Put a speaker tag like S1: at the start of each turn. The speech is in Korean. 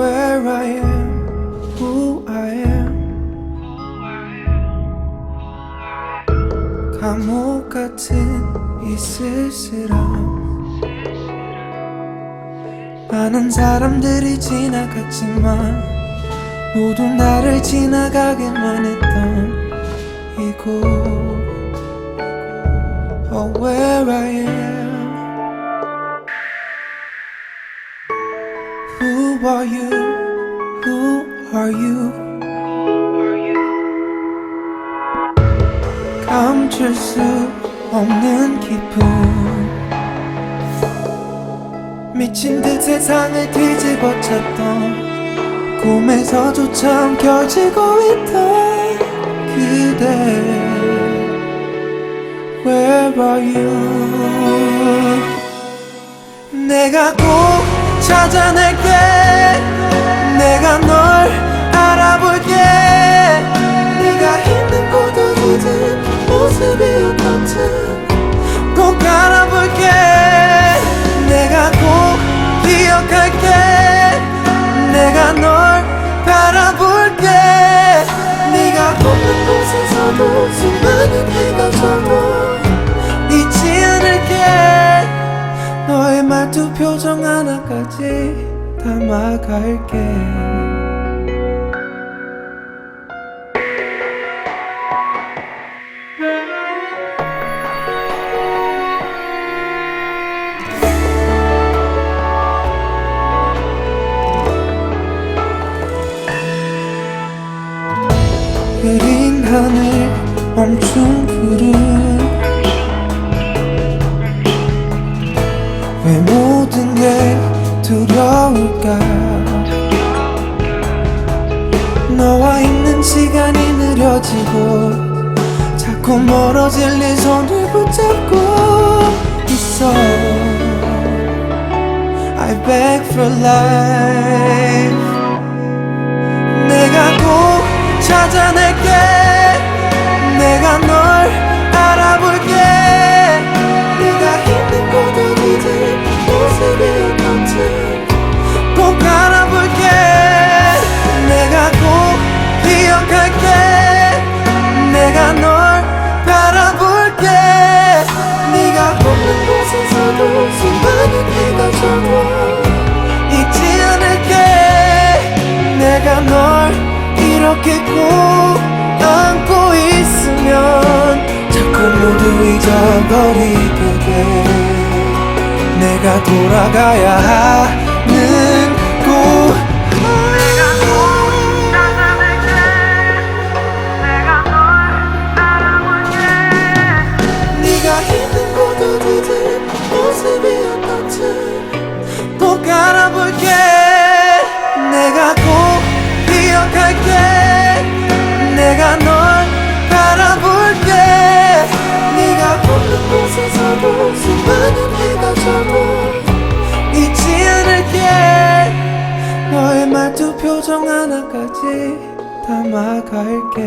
S1: where I am, who I am. 감옥 같은 이 쓸쓸함. 많은 사람들이 지나갔지만 모두 나를 지나가게만 했던 이곳. Oh, where I am. Are you? Who are you? 감출 수 없는 기분 미친 듯 세상을 뒤집어 쳤던 꿈에서조차 엉켜지고 있던 그대 Where are you? 내가 꼭 찾아낼게 곳에서도 수많은 해가 져도 잊지 않을게. 너의 말투 표정 하나까지 담아갈게. 흐린 하늘 멈춘 구름 왜 모든 게 두려울까? 너와 있는 시간이 느려지고 자꾸 멀어질 네 손을 붙잡고 있어. I beg for life. 내가 꼭 찾아낼게 이렇게 꼭 안고 있으면 자꾸 모두 잊어버리게. 돼 내가 돌아가야 표정 하나까지 담아갈게